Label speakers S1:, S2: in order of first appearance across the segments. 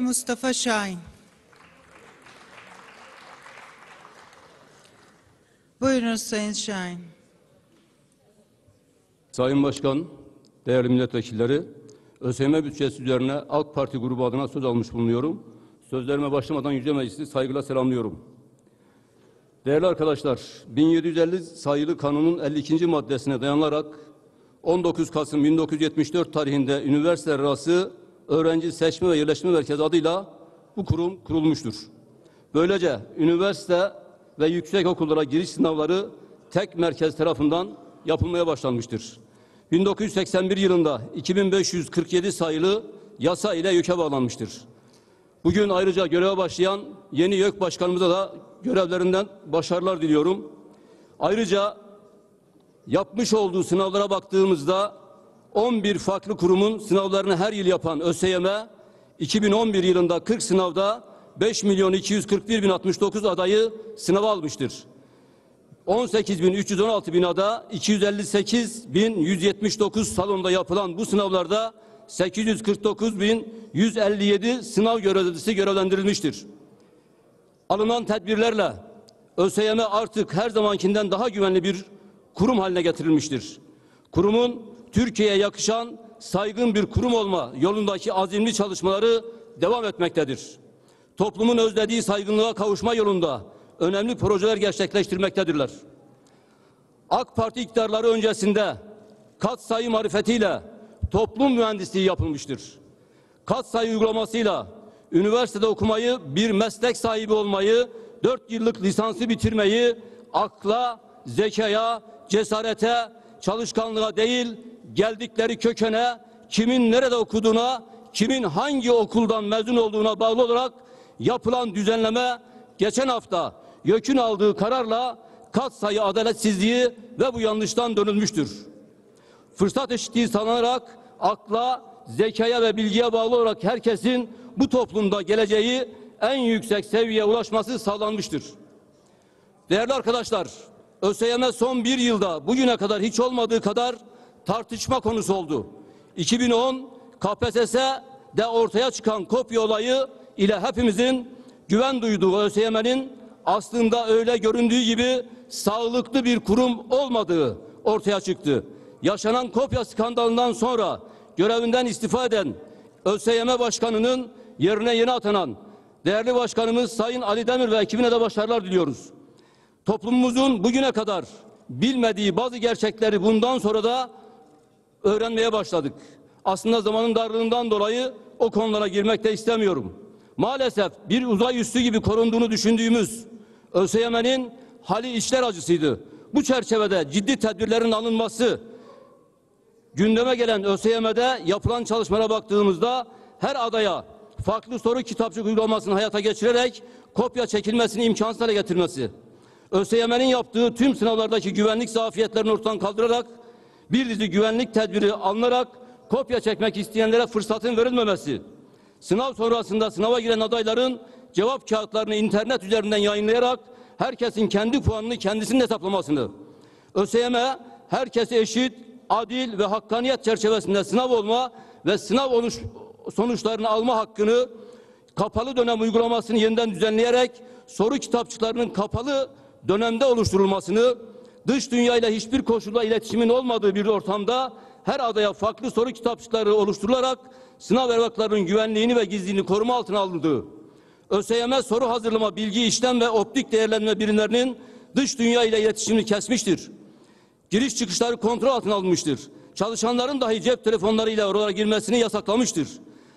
S1: Mustafa Şahin. Buyurunuz Sayın Şahin.
S2: Sayın Başkan, değerli milletvekilleri, ÖSYM bütçesi üzerine AK Parti grubu adına söz almış bulunuyorum. Sözlerime başlamadan Yüce Meclisi saygıyla selamlıyorum. Değerli arkadaşlar, 1750 sayılı kanunun 52. maddesine dayanarak 19 Kasım 1974 tarihinde üniversiteler arası öğrenci seçme ve yerleşme merkezi adıyla bu kurum kurulmuştur. Böylece üniversite ve yüksek okullara giriş sınavları tek merkez tarafından yapılmaya başlanmıştır. 1981 yılında 2547 sayılı yasa ile YÖK'e bağlanmıştır. Bugün ayrıca göreve başlayan yeni YÖK Başkanımıza da görevlerinden başarılar diliyorum. Ayrıca yapmış olduğu sınavlara baktığımızda 11 farklı kurumun sınavlarını her yıl yapan ÖSYM 2011 yılında 40 sınavda 5 milyon 241 bin 69 adayı sınava almıştır. 18 bin 316 binada 258 bin 179 salonda yapılan bu sınavlarda 849 bin 157 sınav görevlisi görevlendirilmiştir. Alınan tedbirlerle ÖSYM artık her zamankinden daha güvenli bir kurum haline getirilmiştir. Kurumun Türkiye'ye yakışan saygın bir kurum olma yolundaki azimli çalışmaları devam etmektedir. Toplumun özlediği saygınlığa kavuşma yolunda önemli projeler gerçekleştirmektedirler. AK Parti iktidarları öncesinde kat sayı marifetiyle toplum mühendisliği yapılmıştır. Kat sayı uygulamasıyla üniversitede okumayı, bir meslek sahibi olmayı, dört yıllık lisansı bitirmeyi akla, zekaya, cesarete, çalışkanlığa değil, geldikleri kökene, kimin nerede okuduğuna, kimin hangi okuldan mezun olduğuna bağlı olarak yapılan düzenleme geçen hafta YÖK'ün aldığı kararla kat sayı adaletsizliği ve bu yanlıştan dönülmüştür. Fırsat eşitliği sağlanarak akla, zekaya ve bilgiye bağlı olarak herkesin bu toplumda geleceği en yüksek seviyeye ulaşması sağlanmıştır. Değerli arkadaşlar, ÖSYM son bir yılda bugüne kadar hiç olmadığı kadar tartışma konusu oldu. 2010 KPSS'de ortaya çıkan kopya olayı ile hepimizin güven duyduğu ÖSYM'nin aslında öyle göründüğü gibi sağlıklı bir kurum olmadığı ortaya çıktı. Yaşanan kopya skandalından sonra görevinden istifa eden ÖSYM Başkanı'nın yerine yeni atanan değerli başkanımız Sayın Ali Demir ve ekibine de başarılar diliyoruz. Toplumumuzun bugüne kadar bilmediği bazı gerçekleri bundan sonra da öğrenmeye başladık. Aslında zamanın darlığından dolayı o konulara girmek de istemiyorum. Maalesef bir uzay üssü gibi korunduğunu düşündüğümüz ÖSYM'nin hali işler acısıydı. Bu çerçevede ciddi tedbirlerin alınması, gündeme gelen ÖSYM'de yapılan çalışmalara baktığımızda her adaya farklı soru kitapçık uygulamasını hayata geçirerek kopya çekilmesini imkansız hale getirmesi, ÖSYM'nin yaptığı tüm sınavlardaki güvenlik zafiyetlerini ortadan kaldırarak bir dizi güvenlik tedbiri alınarak kopya çekmek isteyenlere fırsatın verilmemesi, sınav sonrasında sınava giren adayların cevap kağıtlarını internet üzerinden yayınlayarak herkesin kendi puanını kendisinin hesaplamasını, ÖSYM herkese eşit, adil ve hakkaniyet çerçevesinde sınav olma ve sınav oluş, sonuçlarını alma hakkını kapalı dönem uygulamasını yeniden düzenleyerek soru kitapçıklarının kapalı dönemde oluşturulmasını, dış dünyayla hiçbir koşulda iletişimin olmadığı bir ortamda her adaya farklı soru kitapçıkları oluşturularak sınav evraklarının güvenliğini ve gizliliğini koruma altına alındığı, ÖSYM soru hazırlama, bilgi işlem ve optik değerlendirme birimlerinin dış dünya ile iletişimini kesmiştir. Giriş çıkışları kontrol altına alınmıştır. Çalışanların dahi cep telefonlarıyla oralara girmesini yasaklamıştır.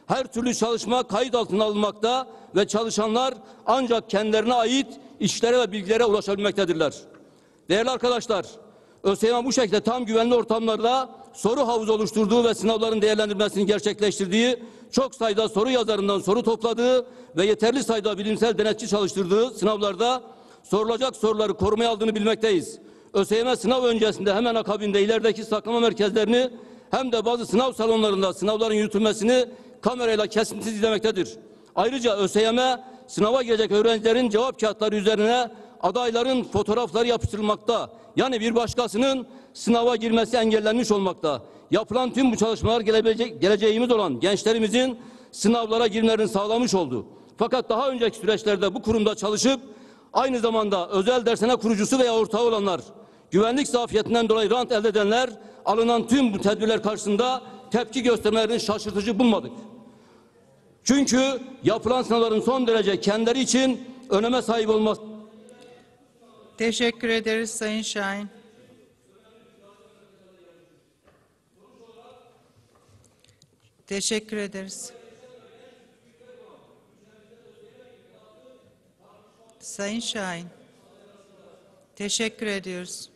S2: Her türlü çalışma kayıt altına alınmakta ve çalışanlar ancak kendilerine ait işlere ve bilgilere ulaşabilmektedirler. Değerli arkadaşlar, ÖSYM bu şekilde tam güvenli ortamlarda soru havuzu oluşturduğu ve sınavların değerlendirmesini gerçekleştirdiği, çok sayıda soru yazarından soru topladığı ve yeterli sayıda bilimsel denetçi çalıştırdığı sınavlarda sorulacak soruları korumaya aldığını bilmekteyiz. ÖSYM sınav öncesinde hemen akabinde ilerideki saklama merkezlerini hem de bazı sınav salonlarında sınavların yürütülmesini kamerayla kesintisiz izlemektedir. Ayrıca ÖSYM sınava gelecek öğrencilerin cevap kağıtları üzerine adayların fotoğrafları yapıştırılmakta. Yani bir başkasının sınava girmesi engellenmiş olmakta. Yapılan tüm bu çalışmalar gelebilecek, geleceğimiz olan gençlerimizin sınavlara girmelerini sağlamış oldu. Fakat daha önceki süreçlerde bu kurumda çalışıp aynı zamanda özel dershane kurucusu veya ortağı olanlar, güvenlik zafiyetinden dolayı rant elde edenler alınan tüm bu tedbirler karşısında tepki göstermelerini şaşırtıcı bulmadık. Çünkü yapılan sınavların son derece kendileri için öneme sahip olması
S1: Teşekkür ederiz Sayın Şahin. Teşekkür ederiz. Sayın Şahin. Teşekkür ediyoruz.